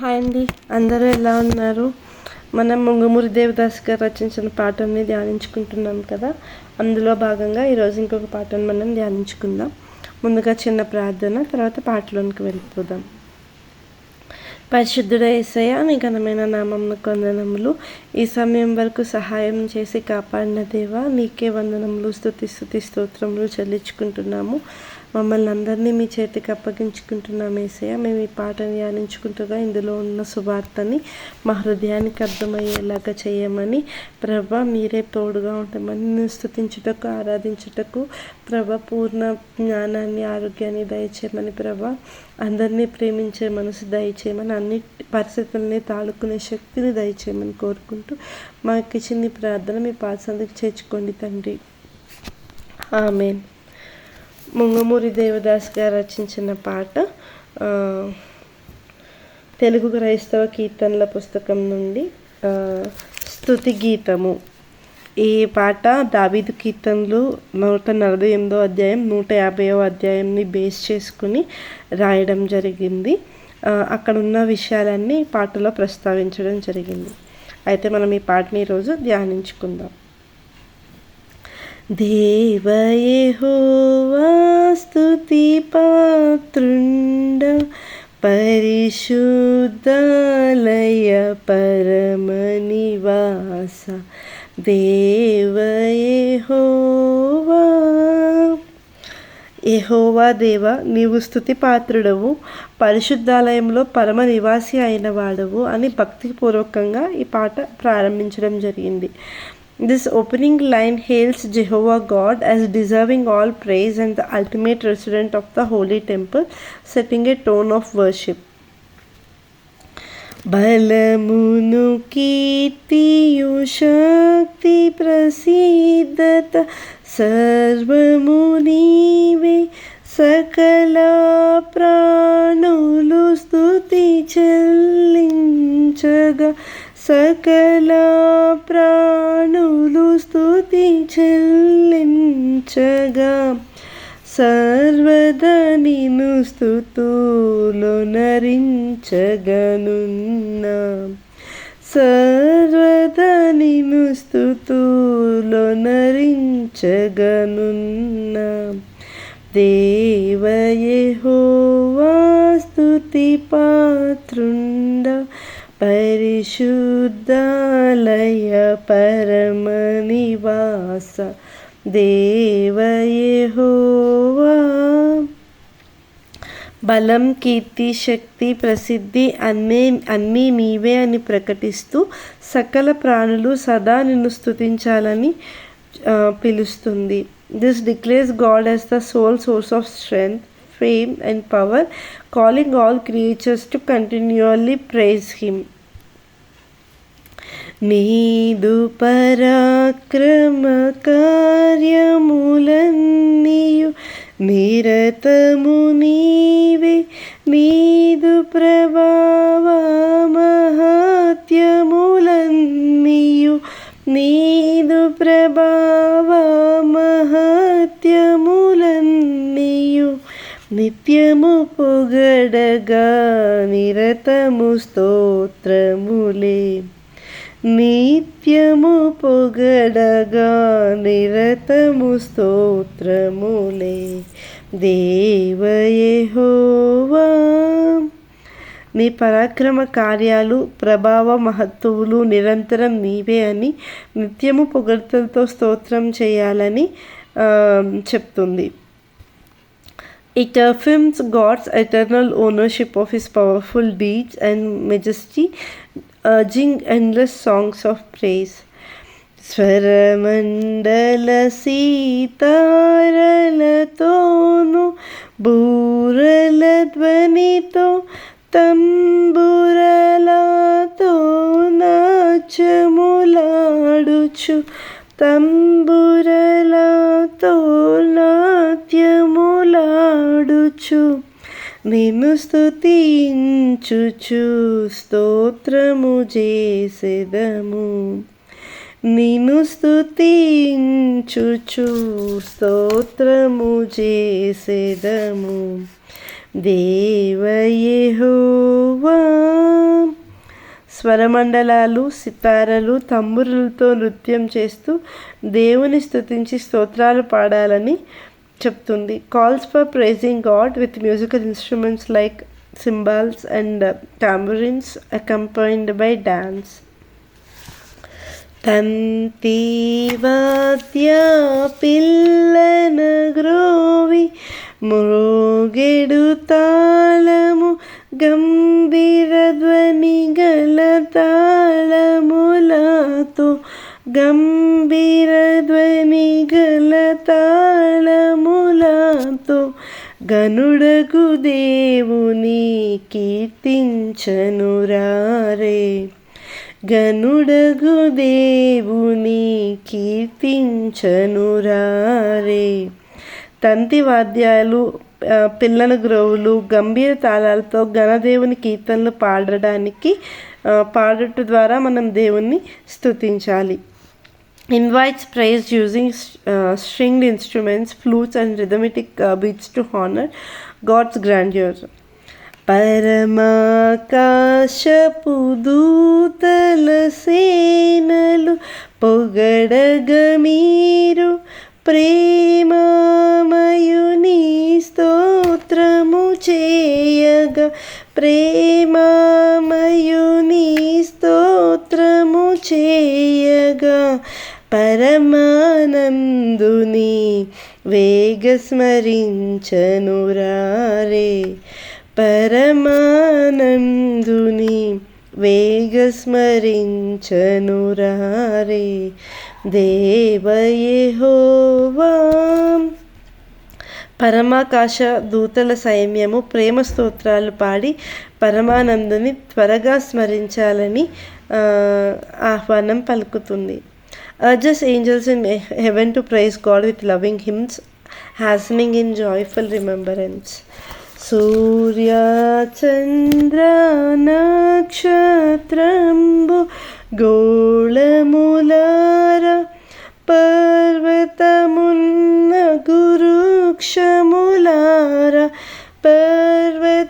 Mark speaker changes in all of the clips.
Speaker 1: Hi అండి. అందరూ ఎలా ఉన్నారు? మనం ముంగమూరి దేవదాస్ గారు రచించిన పాటల్ని ధ్యానించుకుంటున్నాం కదా? అందులో భాగంగా ఈరోజు ఇంకొక పాటను మనం ధ్యానించుకుందాం. ముందుగా చిన్న ప్రార్థన తర్వాత పాటలోనికి వెళ్ళిపోదాం. పరిశుద్ధుడ ఏసయ్య నీ ఘనమైన నామంను వందనములు ఈ సమయం వరకు సహాయం చేసి కాపాడిన దేవ నీకే వందనములు స్థుతి స్థుతి స్తోత్రములు చెల్లించుకుంటున్నాము. మమ్మల్ని అందరినీ మీ చేతికి అప్పగించుకుంటున్నాం ఏసయ్య. మేము ఈ పాటను ధ్యానించుకుంటుగా ఇందులో ఉన్న సువార్తని మా హృదయానికి అర్థమయ్యేలాగా చేయమని ప్రభ మీరే తోడుగా ఉంటామని స్థుతించుటకు ఆరాధించుటకు ప్రభ పూర్ణ జ్ఞానాన్ని ఆరోగ్యాన్ని దయచేయమని ప్రభ అందరినీ ప్రేమించే మనసు దయచేయమని అన్ని పరిస్థితుల్ని తాళుకునే శక్తిని దయచేయమని కోరుకుంటూ మాకు చిన్ని ప్రార్థన మీ పాసందుకు చేర్చుకోండి తండ్రి. ఆమెన్. ముంగమూరి దేవదాస్ గారు రచించిన పాట తెలుగు క్రైస్తవ కీర్తనల పుస్తకం నుండి స్థుతి గీతము. ఈ పాట దావీదు కీర్తనలు నూట నలభై ఎనిమిదో అధ్యాయం నూట యాభైవ అధ్యాయంని బేస్ చేసుకుని రాయడం జరిగింది. అక్కడ ఉన్న విషయాలన్నీ పాటలో ప్రస్తావించడం జరిగింది. అయితే మనం ఈ పాటని ఈరోజు ధ్యానించుకుందాం. దేవయహోవాస్తుతి పాత్రుండ పరిశుద్ధాలయ పరమనివాస. దేవయహోవా ఎహోవా దేవ నీవు స్థుతి పాత్రుడవు పరిశుద్ధాలయంలో పరమ నివాసి అయిన వాడవు అని భక్తిపూర్వకంగా ఈ పాట ప్రారంభించడం జరిగింది. This opening line hails Jehovah God as deserving all praise and the ultimate resident of the holy temple, setting a tone of worship. బలమును కీర్తియు శక్తి ప్రసిద్ధత సర్వము నీవే సకల ప్రాణులు స్థుతి చెల్లించగా సకల ప్రాణులు స్థుతి చెల్లించగా సర్వద నిను స్థుతులు నరించగనున్నా. సర్వద నిను స్థుతులు నరించగనున్నా. దేవయే హోవా పాత్రుండ పరిశుద్ధాలయ పరమనివాస దేవయహోవా బలం కీర్తి శక్తి ప్రసిద్ధి అన్నీ అన్నీ నీవే అని ప్రకటిస్తూ సకల ప్రాణులు సదా నిన్ను స్థుతించాలని పిలుస్తుంది. This declares God as the soul source of strength fame and power calling all creatures to continually praise him నీదు పరాక్రమ కార్యములన్నీయు నిరతము నీవే నీదు ప్రభా స్తోత్రములే. దేవయే హోవా నీ పరాక్రమ కార్యాలు ప్రభావ మహత్వులు నిరంతరం నీవే అని నిత్యము పొగడ్తలతో స్తోత్రం చేయాలని చెప్తుంది. It hymns God's eternal ownership of his powerful deeds and majesty sing endless songs of praise స్వరమండల సీతారలతోను బూరల ధ్వనితో తంబురలతో నాచములాడుచు తంబురలతో నాట్యములాడుచు నిన్ను స్థుతించుచు స్తోత్రము చేసేదము నిను స్థుతించుచు స్తోత్రము చేసేదము. దేవయేహోవా స్వరమండలాలు సితారలు తంబురులతో నృత్యం చేస్తూ దేవుని స్థుతించి స్తోత్రాలు పాడాలని చెప్తుంది. Calls for praising God with musical instruments like cymbals and tambourines accompanied by dance తంతివాద్యాపిల్లన గ్రోవి మృగెడు తాళము గంభీరధ్వని గల తాళములతో గంభీరధ్వని గల తాళములతో గనుడకు దేవుని కీర్తించనురారే. గనుడగు దేవుని కీర్తించనురారే. తంతి వాద్యాలు పిల్లల గ్రోవులు గంభీర తాళాలతో ఘనదేవుని కీర్తనలు పాడడానికి పాడట ద్వారా మనం దేవుణ్ణి స్తుతించాలి. Invites praise using stringed instruments flutes and rhythmic beats to honour God's grandeur పరమాకాశపు దూతల సేనలు పొగడగ మీరు ప్రేమామయుని స్తోత్రము చేయగ. ప్రేమామయుని స్తోత్రము చేయగా. పరమానందుని వేగస్మరించనురారే. పరమానందుని వేగ వేగస్మరించనురారే దేవయోవా పరమాకాశ దూతల సైన్యము ప్రేమ స్తోత్రాలు పాడి పరమానందుని త్వరగా స్మరించాలని ఆహ్వానం పలుకుతుంది. Urges angels in heaven to praise God with loving hymns hastening in joyful remembrance. సూర్య చంద్ర నక్షత్రంబు గోళములార పర్వతమున్న గురుక్షములార పర్వతమున్న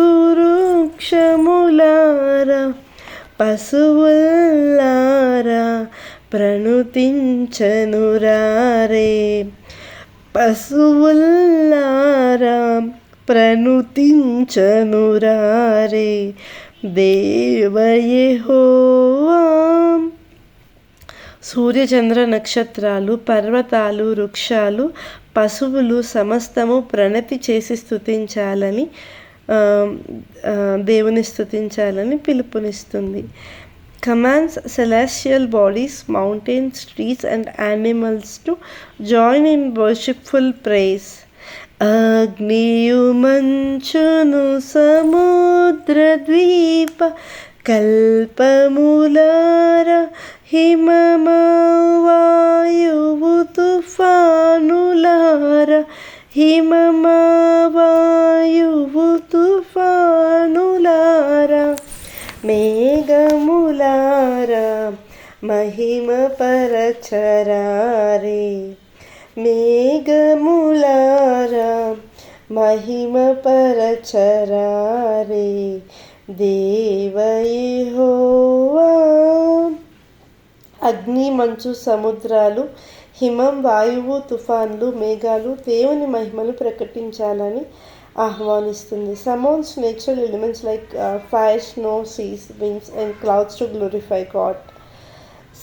Speaker 1: గురుక్షములార పశువులారా ప్రణుతించనురారే. పశువుల్లారా ప్రణుతించనురారే దేవయహోవా. సూర్యచంద్ర నక్షత్రాలు పర్వతాలు వృక్షాలు పశువులు సమస్తము ప్రణతి చేసి స్థుతించాలని దేవుని స్థుతించాలని పిలుపునిస్తుంది. commands celestial bodies, mountains, trees, and animals to join in worshipful praise. अग्नियु मञ्चनु समुद्रद्वीप कल्पमुलार हिममवायुवु तुफानुलार हिममवायुवु तुफानुलार మహిమ పరచరారే మేఘములారా మహిమ పరచరారే దేవయహోవా అగ్ని మంచు సముద్రాలు హిమం వాయువు తుఫాన్లు మేఘాలు దేవుని మహిమలు ప్రకటించాలని ఆహ్వానిస్తుంది. Summons natural elements like fire snow seas wings and clouds to glorify God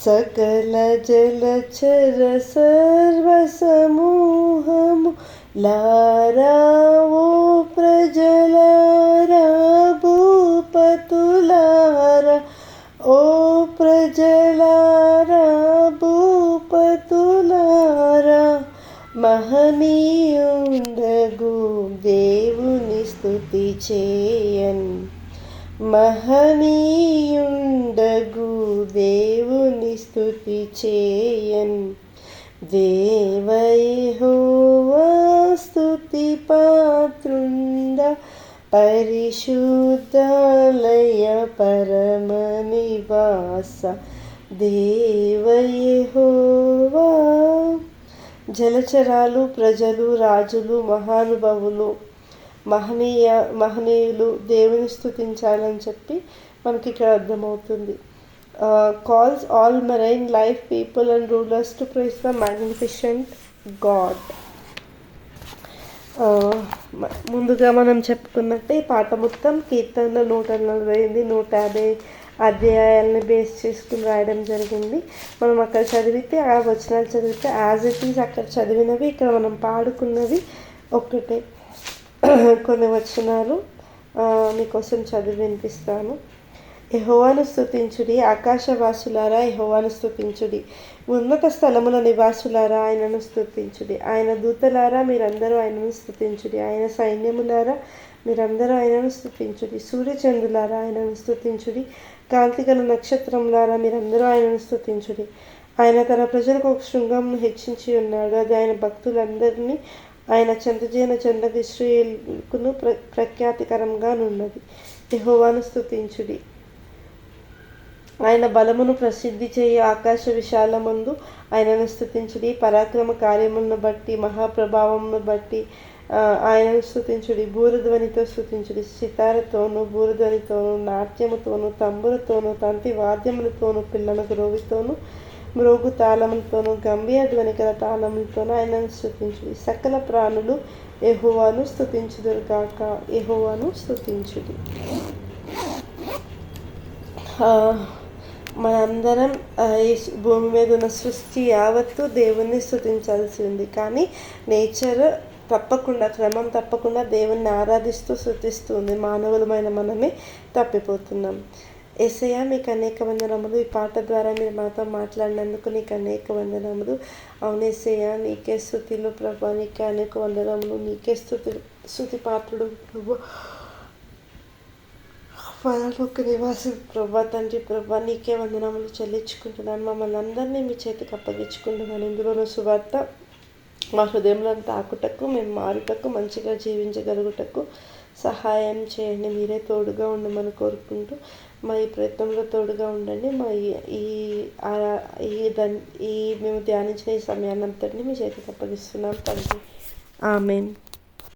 Speaker 1: सकलजलचरसर्वसमूहमु लारावो प्रजलारा भूपतुलारा ओ प्रजलारा भूपतुलारा महनीयुण्डगु देवुनि स्तुति चेयन्। మహనీయుండగు దేవుని స్థుతి చేయన్. దేవైహోవా స్తుతి పాత్రుండ పరిశుద్ధాలయ పరమ నివాస దేవయహోవా జలచరాలు ప్రజలు రాజులు మహానుభావులు మహనీయ మహనీయులు దేవుని స్థుతించాలని చెప్పి మనకి ఇక్కడ అర్థమవుతుంది calls all marine life people and rulers to praise the magnificent God ముందుగా మనం చెప్పుకున్నట్టే ఈ పాట మొత్తం కీర్తనలో నూట నలభై ఎనిమిది నూట యాభై అధ్యాయాలని బేస్ చేసుకుని రాయడం జరిగింది. మనం అక్కడ చదివితే ఆ వచనాలు చదివితే యాజ్ ఇట్ ఈజ్ అక్కడ చదివినవి ఇక్కడ మనం పాడుకున్నవి ఒక్కటే. కొన్ని వచనాలు మీకోసం చదివి వినిపిస్తాను. యహోవాను స్థుతించుడి ఆకాశవాసులారా యహోవాను స్థుతించుడి ఉన్నత స్థలముల నివాసులారా ఆయనను స్థుతించుడి ఆయన దూతలారా మీరందరూ ఆయనను స్థుతించుడి ఆయన సైన్యములారా మీరందరూ ఆయనను స్థుతించుడి సూర్యచంద్రులారా ఆయనను స్థుతించుడి కాంతిగల నక్షత్రములారా మీరందరూ ఆయనను స్థుతించుడి ఆయన తన ప్రజలకు ఒక శృంగంను హెచ్చించి ఉన్నాడు. అది ఆయన భక్తులందరినీ ఆయన చంద్రజీన చెందది శ్రీకును ప్ర ప్రఖ్యాతికరంగా నున్నది. యహోవాను స్థుతించుడి ఆయన బలమును ప్రసిద్ధి చేయి ఆకాశ విశాలమందు ఆయనను స్థుతించుడి పరాక్రమ కార్యములను బట్టి మహాప్రభావమును బట్టి ఆయనను స్థుతించుడి బూరధ్వనితో స్థుతించుడి సితారతోనూ బూరధ్వనితోనూ నాట్యముతోనూ తంబులతోనూ తంతి వాద్యములతోనూ పిల్లల గ్రోవితోనూ మ్రోగు తాళములతోనూ గంభీర ధ్వనికల తాళములతోనూ ఆయనను స్థుతించుడి సకల ప్రాణులు ఎహోవాను స్థుతించుదురుగాక ఎహోవాను స్థుతించుడి మనందరం భూమి మీద ఉన్న సృష్టి యావత్తు దేవుణ్ణి స్థుతించాల్సి ఉంది. కానీ నేచర్ తప్పకుండా క్రమం తప్పకుండా దేవుణ్ణి ఆరాధిస్తూ శృతిస్తుంది మానవులమైన మనమే తప్పిపోతున్నాం. ఎస్ఐయా మీకు అనేక వందనములు. ఈ పాట ద్వారా మీరు మాతో మాట్లాడినందుకు నీకు అనేక వందనములు. అవును ఎస్ఐయా నీకే స్థుతిలో ప్రభా. నీకే అనేక వందనములు నీకే స్థుతి స్థుతి పాత్రుడు ప్రభు. పరలోక నివాసి ప్రభా తండ్రి ప్రభా నీకే వందనములు చెల్లించుకుంటున్నాను. మమ్మల్ని అందరినీ మీ చేతికి అప్పగించుకుంటున్నాను. ఇందులోనూ సువార్త మా హృదయంలో తాకుటకు మేము మారుటకు మంచిగా జీవించగలుగుటకు సహాయం చేయండి. మీరే తోడుగా ఉండమని కోరుకుంటూ మా ఈ ప్రయత్నంలో తోడుగా ఉండండి. మా ఈ ఈ ఈ మేము ధ్యానించిన ఈ సమయాన్ని అంతటిని మీ చేతికి అప్పగిస్తున్నాం. తండ్రి ఆమెన్.